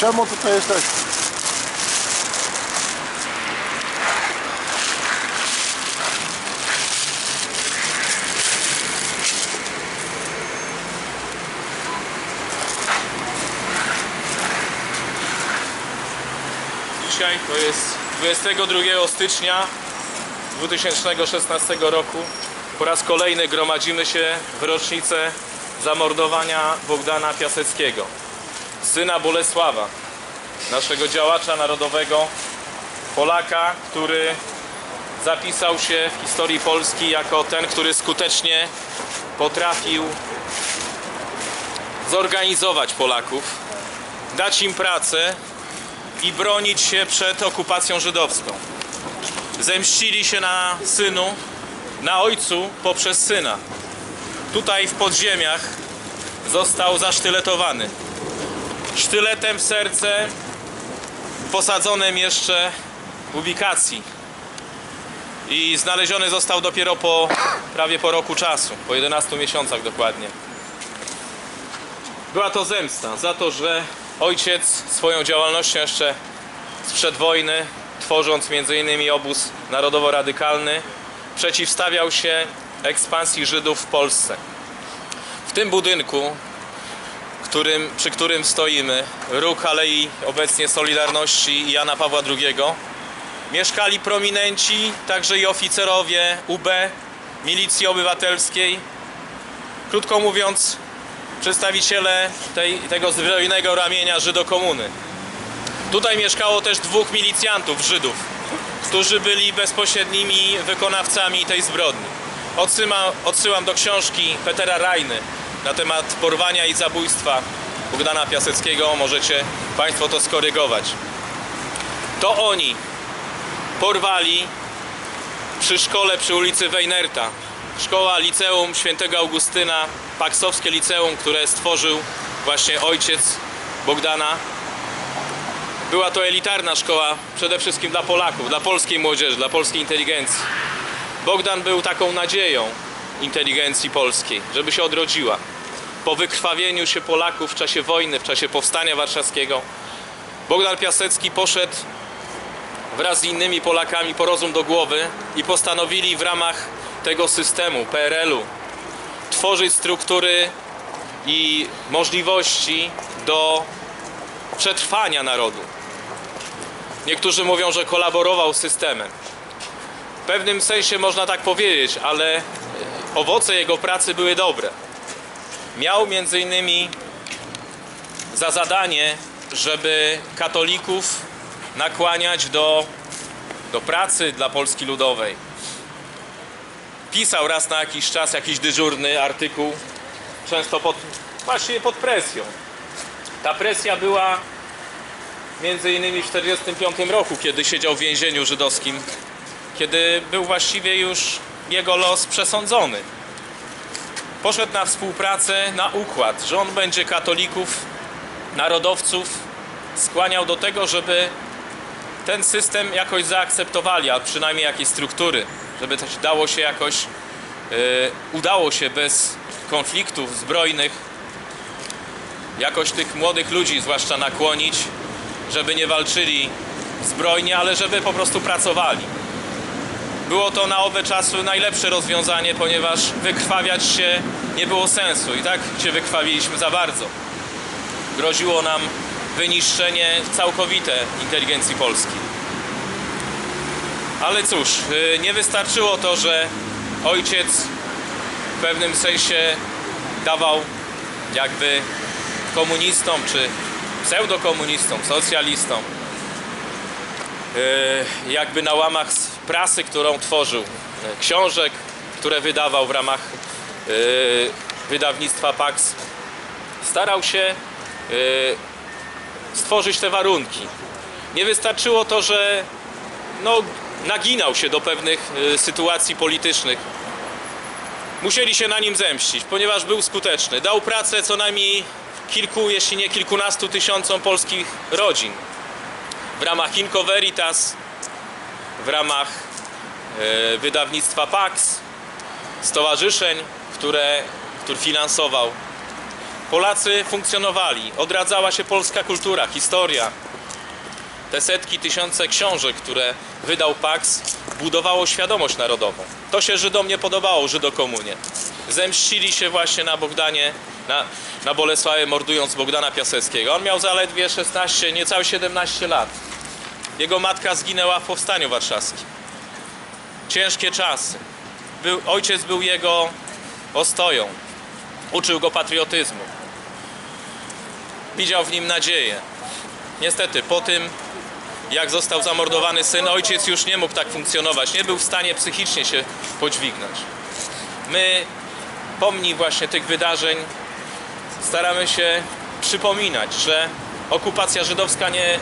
Czemu tutaj jesteś? Dzisiaj to jest 22 stycznia 2016 roku. Po raz kolejny gromadzimy się w rocznicę zamordowania Bogdana Piaseckiego, syna Bolesława, naszego działacza narodowego, Polaka, który zapisał się w historii Polski jako ten, który skutecznie potrafił zorganizować Polaków, dać im pracę i bronić się przed okupacją żydowską. Zemścili się na synu, na ojcu poprzez syna. Tutaj w podziemiach został zasztyletowany. Sztyletem w serce, posadzonym jeszcze w ubikacji. I znaleziony został dopiero po prawie po roku czasu, po 11 miesiącach dokładnie. Była to zemsta za to, że ojciec swoją działalnością jeszcze sprzed wojny, tworząc m.in. obóz narodowo-radykalny, przeciwstawiał się ekspansji Żydów w Polsce. W tym budynku, którym, przy którym stoimy, róg Alei obecnie Solidarności Jana Pawła II, mieszkali prominenci, także i oficerowie UB, Milicji Obywatelskiej. Krótko mówiąc, przedstawiciele tej, tego zbrojnego ramienia Żydokomuny. Tutaj mieszkało też dwóch milicjantów Żydów, którzy byli bezpośrednimi wykonawcami tej zbrodni. Odsyłam, odsyłam do książki Petera Rajny na temat porwania i zabójstwa Bogdana Piaseckiego. Możecie Państwo to skorygować. To oni porwali przy szkole przy ulicy Wejnerta. Szkoła Liceum Świętego Augustyna, Paksowskie Liceum, które stworzył właśnie ojciec Bogdana. Była to elitarna szkoła przede wszystkim dla Polaków, dla polskiej młodzieży, dla polskiej inteligencji. Bogdan był taką nadzieją inteligencji polskiej, żeby się odrodziła. Po wykrwawieniu się Polaków w czasie wojny, w czasie powstania warszawskiego, Bogdan Piasecki poszedł wraz z innymi Polakami po rozum do głowy i postanowili w ramach tego systemu PRL-u tworzyć struktury i możliwości do przetrwania narodu. Niektórzy mówią, że kolaborował z systemem. W pewnym sensie można tak powiedzieć, ale owoce jego pracy były dobre. Miał między innymi za zadanie, żeby katolików nakłaniać do, do pracy dla Polski Ludowej. Pisał raz na jakiś czas jakiś dyżurny artykuł, często pod, właśnie pod presją. Ta presja była między innymi w 1945 roku, kiedy siedział w więzieniu żydowskim, kiedy był właściwie już jego los przesądzony. Poszedł na współpracę, na układ, że on będzie katolików, narodowców skłaniał do tego, żeby ten system jakoś zaakceptowali, a przynajmniej jakieś struktury, żeby się dało się jakoś, yy, udało się bez konfliktów zbrojnych jakoś tych młodych ludzi zwłaszcza nakłonić, żeby nie walczyli zbrojnie, ale żeby po prostu pracowali. Było to na owe czasy najlepsze rozwiązanie, ponieważ wykrwawiać się nie było sensu i tak się wykrwawiliśmy za bardzo. Groziło nam wyniszczenie całkowite inteligencji polskiej. Ale cóż, yy, nie wystarczyło to, że ojciec w pewnym sensie dawał jakby komunistom czy pseudokomunistom, socjalistom jakby na łamach prasy, którą tworzył, yy, książek, które wydawał w ramach yy, wydawnictwa Pax starał się stworzyć te warunki. Nie wystarczyło to, że no, naginał się do pewnych sytuacji politycznych. Musieli się na nim zemścić, ponieważ był skuteczny. Dał pracę co najmniej kilku, jeśli nie kilkunastu tysiącom polskich rodzin. W ramach Inco Veritas, w ramach y, wydawnictwa Pax, stowarzyszeń, które, które finansował. Polacy funkcjonowali, odradzała się polska kultura, historia. Te setki, tysiące książek, które wydał Pax, budowało świadomość narodową. To się Żydom nie podobało, Żydokomunie. Zemścili się właśnie na Bogdanie, na, na Bolesławie, mordując Bogdana Piaseckiego. On miał zaledwie 16, niecałe 17 lat. Jego matka zginęła w Powstaniu Warszawskim. Ciężkie czasy. Był, ojciec był jego ostoją. Uczył go patriotyzmu. Widział w nim nadzieję. Niestety, po tym, jak został zamordowany syn, ojciec już nie mógł tak funkcjonować. Nie był w stanie psychicznie się podźwignąć. My, pomni właśnie tych wydarzeń, staramy się przypominać, że okupacja żydowska nie,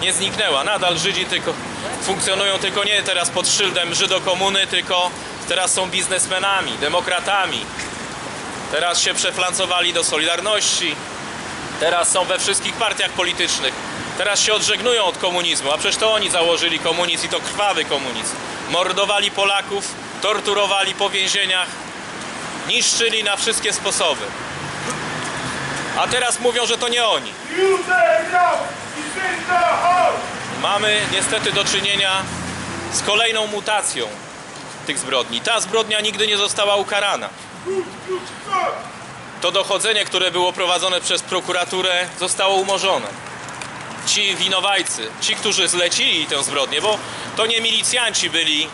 nie zniknęła. Nadal Żydzi tylko funkcjonują tylko nie teraz pod szyldem Żydokomuny, tylko teraz są biznesmenami, demokratami. Teraz się przeflancowali do Solidarności. Teraz są we wszystkich partiach politycznych. Teraz się odżegnują od komunizmu, a przecież to oni założyli komunizm i to krwawy komunizm. Mordowali Polaków, torturowali po więzieniach, niszczyli na wszystkie sposoby. A teraz mówią, że to nie oni. Mamy niestety do czynienia z kolejną mutacją tych zbrodni. Ta zbrodnia nigdy nie została ukarana. To dochodzenie, które było prowadzone przez prokuraturę, zostało umorzone. Ci winowajcy, ci, którzy zlecili tę zbrodnię, bo to nie milicjanci byli,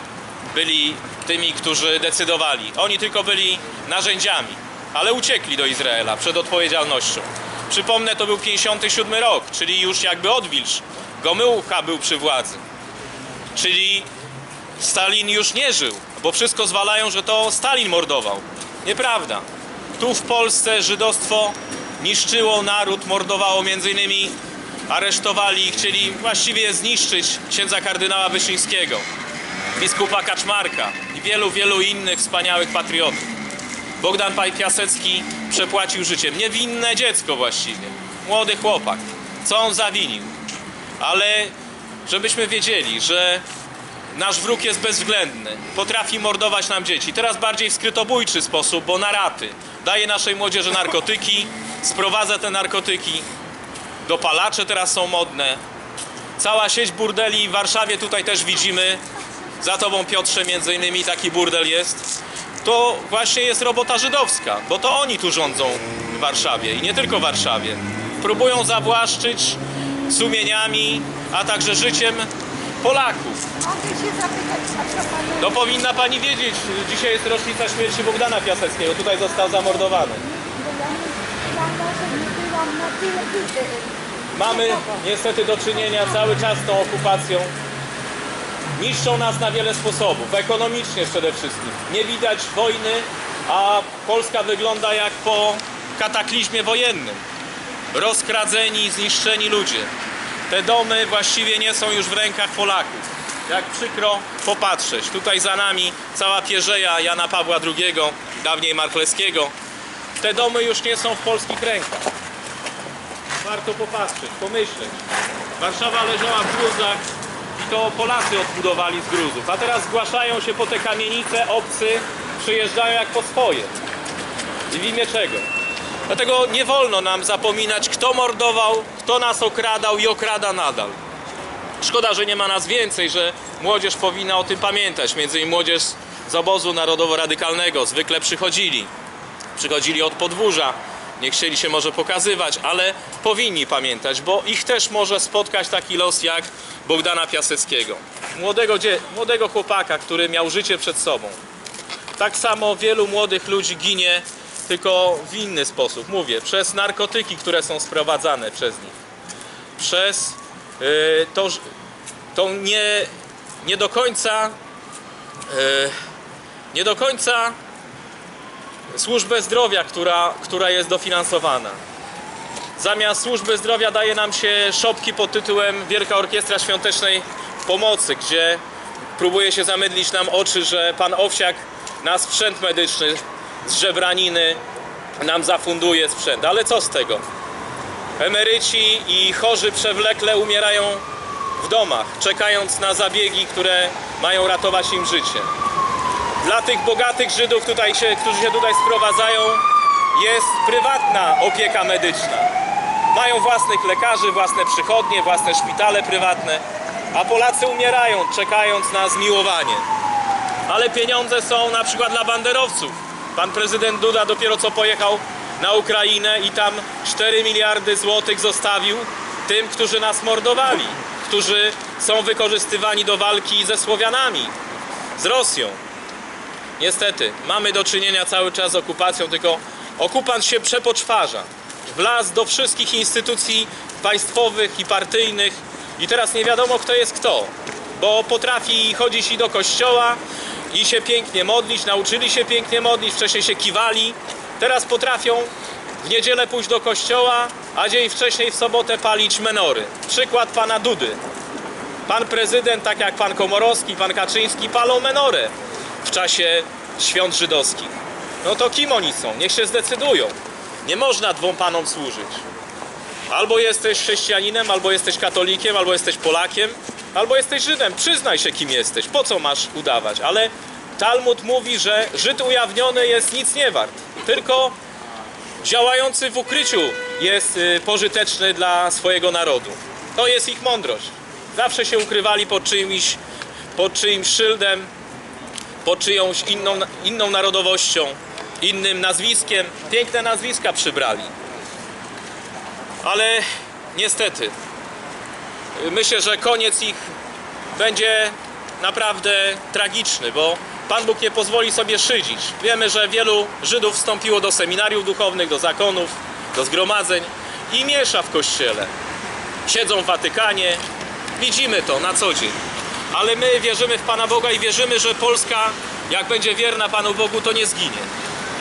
byli tymi, którzy decydowali. Oni tylko byli narzędziami, ale uciekli do Izraela przed odpowiedzialnością. Przypomnę, to był 57 rok, czyli już jakby odwilż. Gomułka był przy władzy. Czyli Stalin już nie żył, bo wszystko zwalają, że to Stalin mordował. Nieprawda. Tu w Polsce żydostwo niszczyło naród, mordowało między innymi, aresztowali i chcieli właściwie zniszczyć księdza kardynała Wyszyńskiego, biskupa Kaczmarka i wielu, wielu innych wspaniałych patriotów. Bogdan Paj Piasecki przepłacił życiem. Niewinne dziecko właściwie. Młody chłopak. Co on zawinił? Ale żebyśmy wiedzieli, że nasz wróg jest bezwzględny. Potrafi mordować nam dzieci. Teraz bardziej w skrytobójczy sposób, bo na raty. Daje naszej młodzieży narkotyki, sprowadza te narkotyki. Dopalacze teraz są modne. Cała sieć burdeli w Warszawie tutaj też widzimy. Za tobą Piotrze między innymi taki burdel jest. To właśnie jest robota żydowska, bo to oni tu rządzą w Warszawie i nie tylko w Warszawie. Próbują zawłaszczyć sumieniami, a także życiem Polaków. No powinna pani wiedzieć, dzisiaj jest rocznica śmierci Bogdana Piaseckiego, tutaj został zamordowany. Mamy niestety do czynienia cały czas z tą okupacją. Niszczą nas na wiele sposobów, ekonomicznie przede wszystkim. Nie widać wojny, a Polska wygląda jak po kataklizmie wojennym. Rozkradzeni, zniszczeni ludzie. Te domy właściwie nie są już w rękach Polaków. Jak przykro popatrzeć. Tutaj za nami cała pierzeja Jana Pawła II, dawniej Markleskiego. Te domy już nie są w polskich rękach. Warto popatrzeć, pomyśleć. Warszawa leżała w gruzach to Polacy odbudowali z gruzów. A teraz zgłaszają się po te kamienice, obcy przyjeżdżają jak po swoje. I w imię czego? Dlatego nie wolno nam zapominać, kto mordował, kto nas okradał i okrada nadal. Szkoda, że nie ma nas więcej, że młodzież powinna o tym pamiętać. Między innymi młodzież z obozu narodowo-radykalnego zwykle przychodzili. Przychodzili od podwórza, nie chcieli się może pokazywać, ale powinni pamiętać, bo ich też może spotkać taki los jak Bogdana Piaseckiego. Młodego, młodego chłopaka, który miał życie przed sobą. Tak samo wielu młodych ludzi ginie, tylko w inny sposób. Mówię, przez narkotyki, które są sprowadzane przez nich. Przez yy, to, tą nie, nie do końca yy, nie do końca służbę zdrowia, która, która jest dofinansowana. Zamiast służby zdrowia daje nam się szopki pod tytułem Wielka Orkiestra Świątecznej Pomocy, gdzie próbuje się zamydlić nam oczy, że pan Owsiak na sprzęt medyczny z żebraniny nam zafunduje sprzęt. Ale co z tego? Emeryci i chorzy przewlekle umierają w domach, czekając na zabiegi, które mają ratować im życie. Dla tych bogatych Żydów, tutaj się, którzy się tutaj sprowadzają, jest prywatna opieka medyczna. Mają własnych lekarzy, własne przychodnie, własne szpitale prywatne, a Polacy umierają, czekając na zmiłowanie. Ale pieniądze są na przykład dla banderowców. Pan prezydent Duda dopiero co pojechał na Ukrainę i tam 4 miliardy złotych zostawił tym, którzy nas mordowali, którzy są wykorzystywani do walki ze Słowianami, z Rosją. Niestety, mamy do czynienia cały czas z okupacją, tylko okupant się przepoczwarza. Wlazł do wszystkich instytucji państwowych i partyjnych i teraz nie wiadomo kto jest kto, bo potrafi chodzić i do kościoła i się pięknie modlić, nauczyli się pięknie modlić, wcześniej się kiwali, teraz potrafią w niedzielę pójść do kościoła, a dzień wcześniej w sobotę palić menory. Przykład pana Dudy. Pan prezydent, tak jak pan Komorowski, pan Kaczyński, palą menorę w czasie świąt żydowskich. No to kim oni są? Niech się zdecydują. Nie można dwom panom służyć. Albo jesteś chrześcijaninem, albo jesteś katolikiem, albo jesteś Polakiem, albo jesteś Żydem. Przyznaj się, kim jesteś. Po co masz udawać? Ale Talmud mówi, że Żyd ujawniony jest nic nie wart. Tylko działający w ukryciu jest y, pożyteczny dla swojego narodu. To jest ich mądrość. Zawsze się ukrywali pod czyimś, pod czyimś szyldem, pod czyjąś inną, inną narodowością, innym nazwiskiem. Piękne nazwiska przybrali. Ale niestety, myślę, że koniec ich będzie naprawdę tragiczny, bo Pan Bóg nie pozwoli sobie szydzić. Wiemy, że wielu Żydów wstąpiło do seminariów duchownych, do zakonów, do zgromadzeń i miesza w kościele. Siedzą w Watykanie, widzimy to na co dzień. Ale my wierzymy w Pana Boga i wierzymy, że Polska, jak będzie wierna Panu Bogu, to nie zginie.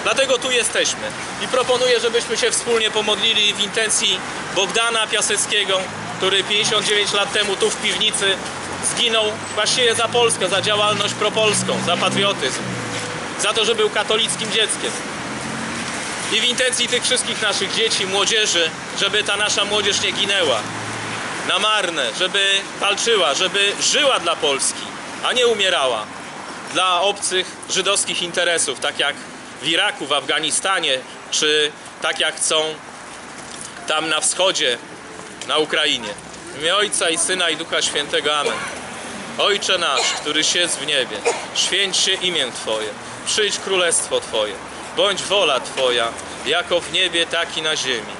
Dlatego tu jesteśmy i proponuję, żebyśmy się wspólnie pomodlili w intencji Bogdana Piaseckiego, który 59 lat temu tu w piwnicy zginął właściwie za Polskę, za działalność propolską, za patriotyzm, za to, że był katolickim dzieckiem. I w intencji tych wszystkich naszych dzieci, młodzieży, żeby ta nasza młodzież nie ginęła na marne, żeby walczyła, żeby żyła dla Polski, a nie umierała dla obcych żydowskich interesów, tak jak w Iraku, w Afganistanie, czy tak jak chcą tam na wschodzie, na Ukrainie. W imię Ojca i Syna i Ducha Świętego. Amen. Ojcze nasz, któryś jest w niebie, święć się imię Twoje, przyjdź królestwo Twoje, bądź wola Twoja, jako w niebie, tak i na ziemi.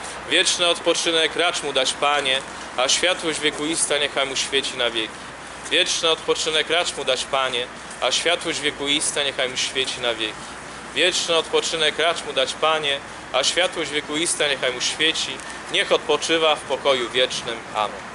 Wieczny odpoczynek racz mu dać Panie, a światłość wiekuista niechaj mu świeci na wieki. Wieczny odpoczynek racz mu dać Panie, a światłość wiekuista niechaj mu świeci na wieki. Wieczny odpoczynek racz mu dać Panie, a światłość wiekuista niechaj mu świeci, niech odpoczywa w pokoju wiecznym. Amen.